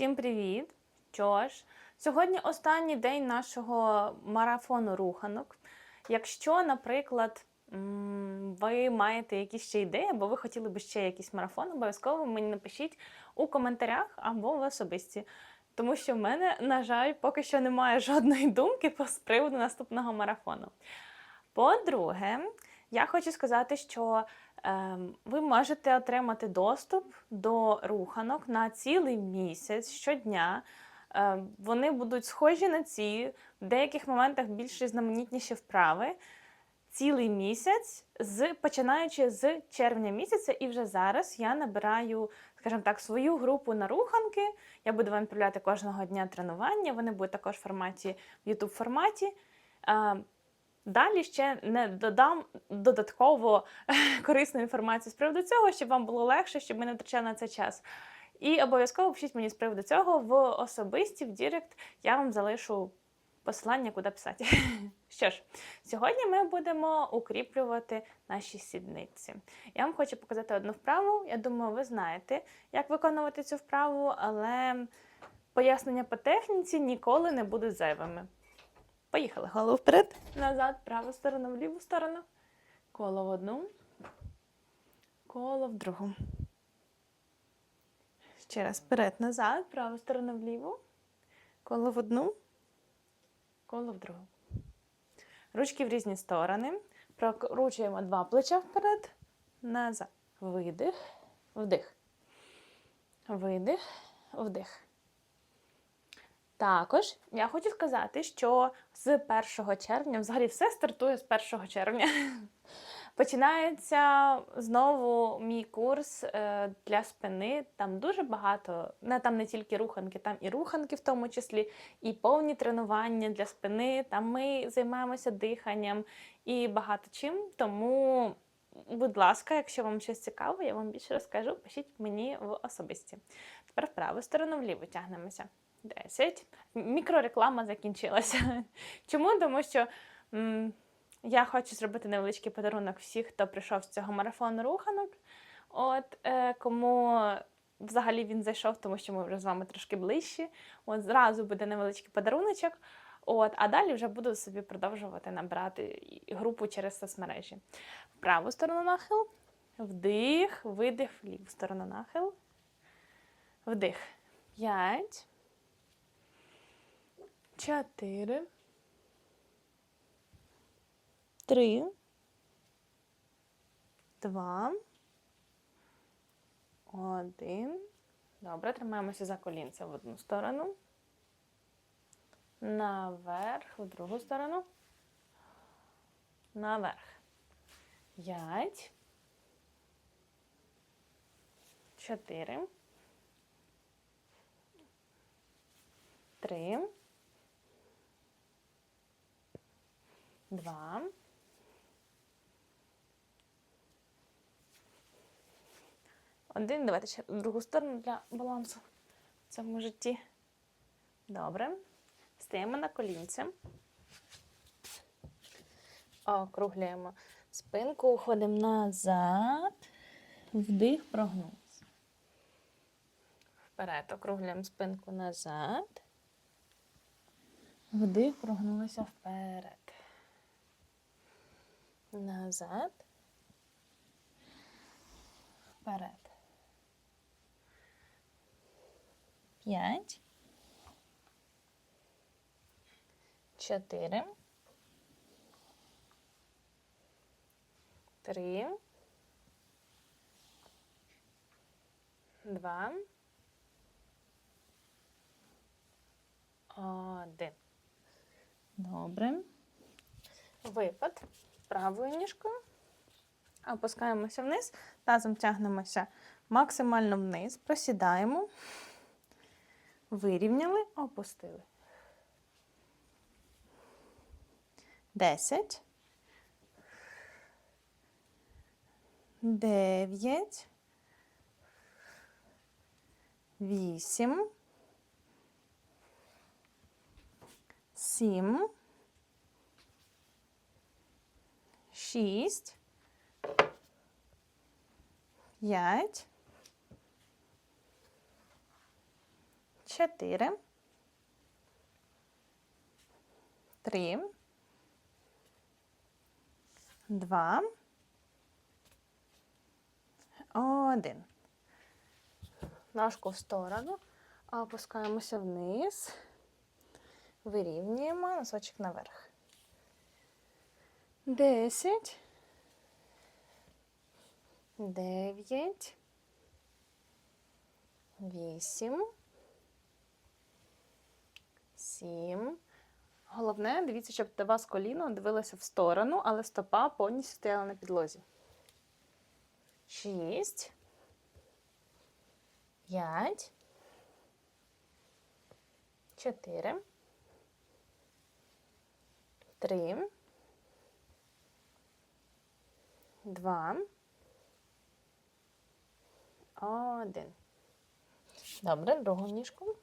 Всім привіт! Що ж, сьогодні останній день нашого марафону руханок. Якщо, наприклад, ви маєте якісь ще ідеї, або ви хотіли б ще якийсь марафон, обов'язково мені напишіть у коментарях або в особисті. Тому що в мене, на жаль, поки що немає жодної думки по з приводу наступного марафону. По-друге, я хочу сказати, що ви можете отримати доступ до руханок на цілий місяць щодня. Ем, вони будуть схожі на ці, в деяких моментах більш різноманітніші вправи. Цілий місяць, з, починаючи з червня місяця, і вже зараз я набираю, скажімо так, свою групу на руханки. Я буду вам відправляти кожного дня тренування. Вони будуть також в форматі в YouTube форматі. Далі ще не додам додатково корисну інформацію з приводу цього, щоб вам було легше, щоб ми не втрачали на це час. І обов'язково пишіть мені з приводу цього в особисті, в Дірект. Я вам залишу посилання, куди писати. Що ж, сьогодні ми будемо укріплювати наші сідниці. Я вам хочу показати одну вправу. Я думаю, ви знаєте, як виконувати цю вправу, але пояснення по техніці ніколи не будуть зайвими. Поїхали. Голову вперед, назад, праву сторону, в ліву сторону. Коло в одну, коло в другу. Ще раз вперед, назад, праву сторону вліву. Коло в одну, коло в другу. Ручки в різні сторони. Прокручуємо два плеча вперед, назад. Видих, вдих. Видих, вдих. Також я хочу сказати, що з 1 червня, взагалі все стартує з 1 червня. Починається знову мій курс е, для спини. Там дуже багато, там не тільки руханки, там і руханки в тому числі, і повні тренування для спини. Там ми займаємося диханням і багато чим. Тому, будь ласка, якщо вам щось цікаво, я вам більше розкажу. Пишіть мені в особисті. Тепер в праву сторону вліво тягнемося. 10. Мікрореклама закінчилася. Чому? Тому що м, я хочу зробити невеличкий подарунок всіх, хто прийшов з цього марафону руханок. От е, кому взагалі він зайшов, тому що ми вже з вами трошки ближчі. От зразу буде невеличкий подаруночок. От, а далі вже буду собі продовжувати набирати групу через соцмережі. В праву сторону нахил, вдих, видих, в ліву сторону нахил. Вдих. П'ять. Чотири. Три. Два. Один. Добре, тримаємося за колінця в одну сторону. Наверх, в другу сторону. Наверх. П'ять. Чотири. Три. Два. Один. Давайте ще в другу сторону для балансу в цьому житті. Добре. Стаємо на колінці. Округлюємо спинку, уходимо назад. Вдих, прогнувся. Вперед округлюємо спинку назад. Вдих, прогнулися вперед. Назад. Вперед. П'ять. Чотири. Три. Два. Один. Добре. Випад правою ніжкою. Опускаємося вниз, тазом тягнемося максимально вниз, просідаємо, вирівняли, опустили. Десять. Дев'ять. Вісім. Сім. Шість. П'ять. чотири, три, два, один. Ножку в сторону, опускаємося вниз, вирівнюємо носочок наверх. Десять. Дев'ять. Вісім. Сім. Головне, дивіться, щоб до вас коліно дивилося в сторону, але стопа повністю стояла на підлозі. Шість. П'ять. Чотири. Три. Два. Один. Добре, другу ніжку.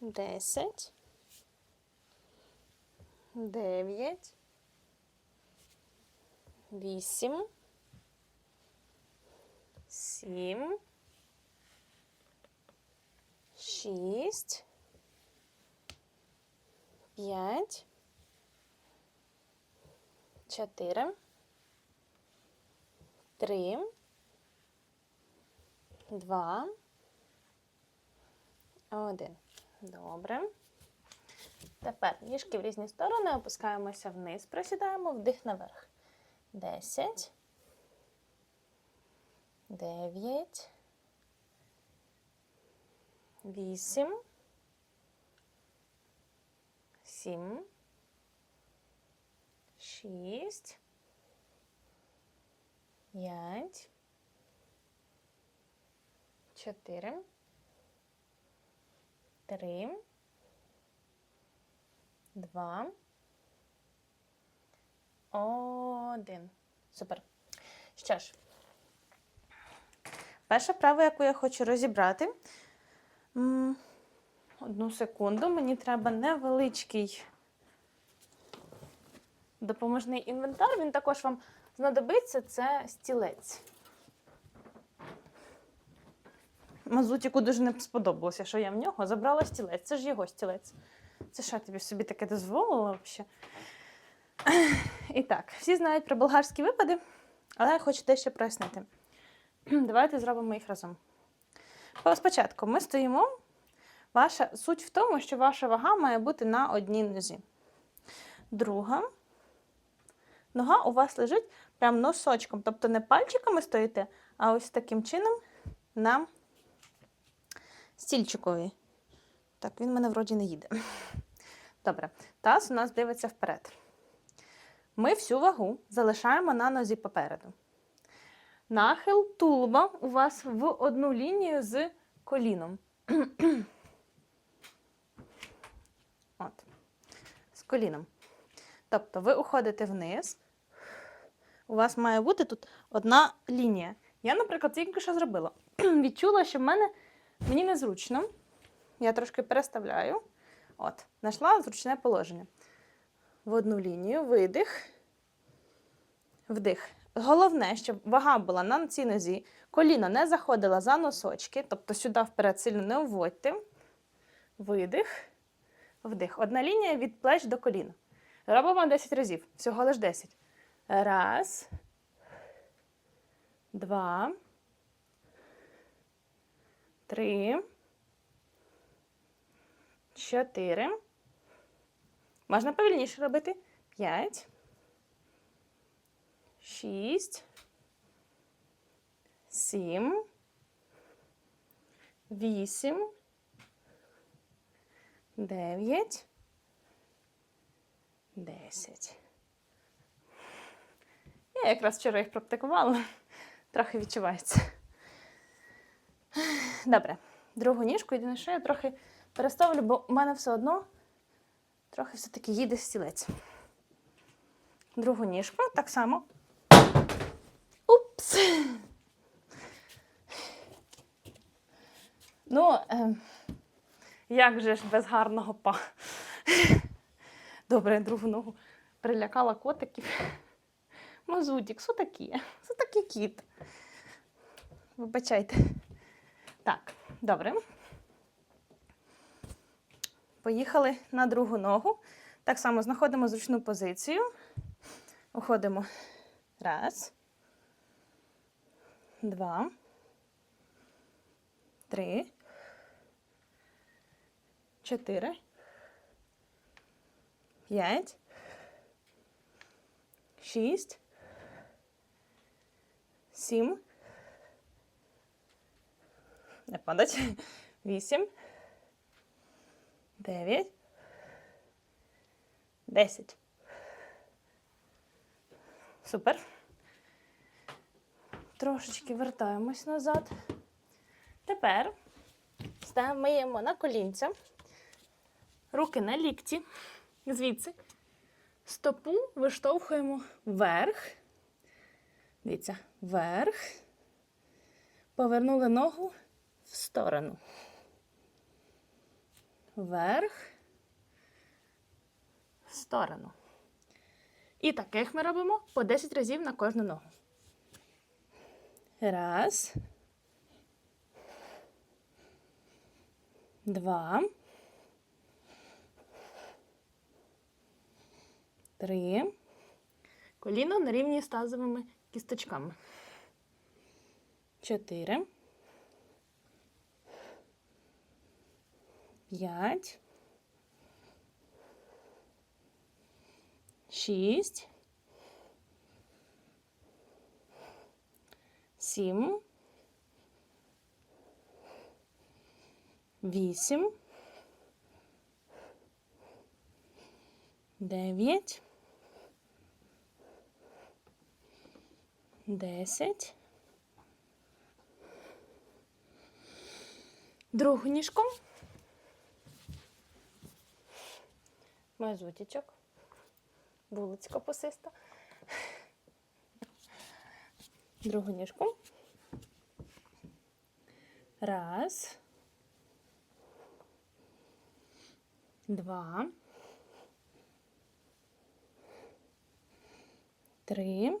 Десять. Дев'ять. Вісім. Сім. Шість. П'ять. Чотири. Три. Два. Один. Добре. Тепер ніжки в різні сторони, опускаємося вниз, просідаємо, вдих наверх. Десять. Дев'ять. Вісім. Сім. Шість. П'ять. Чотири. Три. Два. Один. Супер. Що ж, перша вправа, яку я хочу розібрати. Одну секунду, мені треба невеличкий допоможний інвентар. Він також вам знадобиться. Це стілець. Мазутіку дуже не сподобалося, що я в нього забрала стілець. Це ж його стілець. Це що тобі собі таке дозволила взагалі? І так, всі знають про болгарські випади, але я хочу дещо прояснити. Давайте зробимо їх разом. Спочатку ми стоїмо. Ваша суть в тому, що ваша вага має бути на одній нозі. Друга нога у вас лежить прям носочком. Тобто не пальчиками стоїте, а ось таким чином на стільчикові. Так, він мене вроді не їде. Добре, таз у нас дивиться вперед. Ми всю вагу залишаємо на нозі попереду. Нахил тулуба у вас в одну лінію з коліном. От. З коліном. Тобто ви уходите вниз. У вас має бути тут одна лінія. Я, наприклад, тільки що зробила. Відчула, що в мене мені незручно. Я трошки переставляю. От, знайшла зручне положення. В одну лінію, видих, вдих. Головне, щоб вага була на цій нозі, коліно не заходило за носочки, тобто сюди вперед сильно не вводьте. Видих, вдих. Одна лінія від плеч до коліна. Робимо 10 разів, всього лиш 10. Раз, два, три, чотири. Можна повільніше робити. П'ять. Шість. Сім. Вісім. Дев'ять. Десять. Я якраз вчора їх практикувала. Трохи відчувається. Добре. Другу ніжку, єдине, що я трохи переставлю, бо в мене все одно трохи все-таки їде стілець. Другу ніжку так само. Упс. Ну, е, як же ж без гарного па. Добре, другу ногу прилякала котиків. Мазутік, що таке? Що таке кіт? Вибачайте. Так, Добре. Поїхали на другу ногу. Так само знаходимо зручну позицію. Уходимо. Раз. Два. Три. Чотири. П'ять. Шість. Сім. Не падать. Вісім. Дев'ять. Десять. Супер. Трошечки вертаємось назад. Тепер ставимо на колінця. Руки на лікті. Звідси. Стопу виштовхуємо вверх. Дивіться, вверх. Повернули ногу в сторону. Вверх. В сторону. І таких ми робимо по 10 разів на кожну ногу. Раз. Два. Три. Коліно на рівні з тазовими кісточками. Чотири. П'ять. Шість. Сім. Вісім. Дев'ять. Десять. Другу ніжку. Мазутічок. Булочка посиста. Другу ніжку. Раз. Два. Три.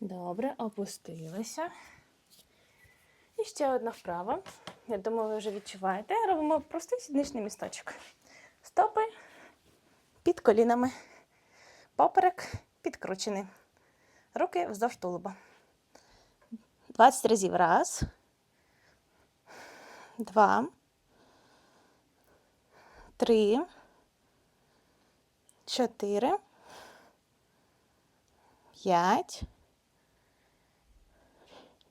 Добре, опустилися. І ще одна вправа. Я думаю, ви вже відчуваєте. Робимо простий сідничний місточок. Стопи під колінами. Поперек підкручений. Руки вздовж тулуба. 20 разів. Раз. Два. Три. Чотири. П'ять.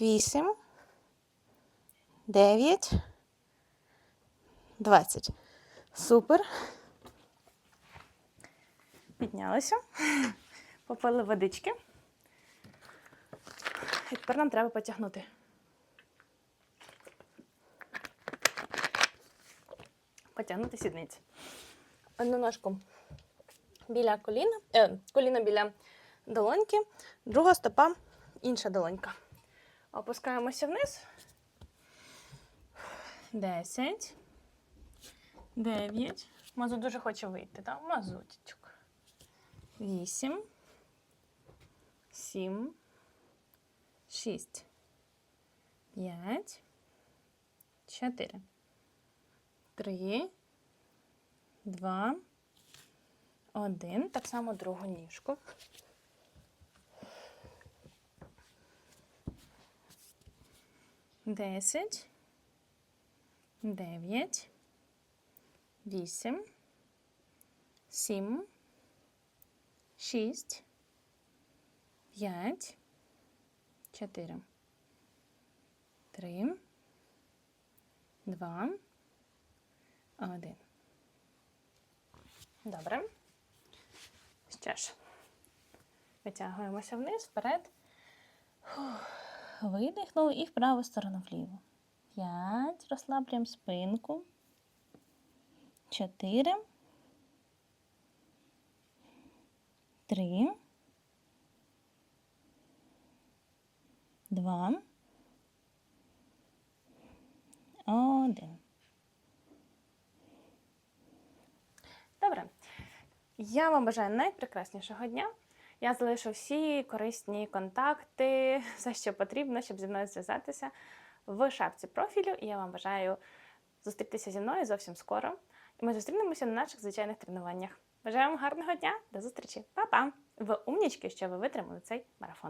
Вісім. Дев'ять. Двадцять. Супер. Піднялися. Попили водички. І тепер нам треба потягнути. Потягнути сідниці. Одну ножку біля коліна, е, коліна біля долоньки, друга стопа, інша долонька. Опускаємося вниз. Десять. Дев'ять. Мазу дуже хоче вийти, так? Мазутічок. Вісім. Сім. Шість. П'ять. Чотири. Три. Два. Один. Так само другу ніжку. Десять, дев'ять, вісім, сім, шість, п'ять, чотири, три, два, один. Добре. Що ж, витягуємося вниз, вперед. Фух. Видихнули і в праву сторону вліво. П'ять. Розслаблюємо спинку. Чотири. Три. Два. Один. Добре. Я вам бажаю найпрекраснішого дня. Я залишу всі корисні контакти, все, що потрібно, щоб зі мною зв'язатися в шапці профілю. І я вам бажаю зустрітися зі мною зовсім скоро. І ми зустрінемося на наших звичайних тренуваннях. Бажаю вам гарного дня, до зустрічі, Па-па! Ви умнічки, що ви витримали цей марафон.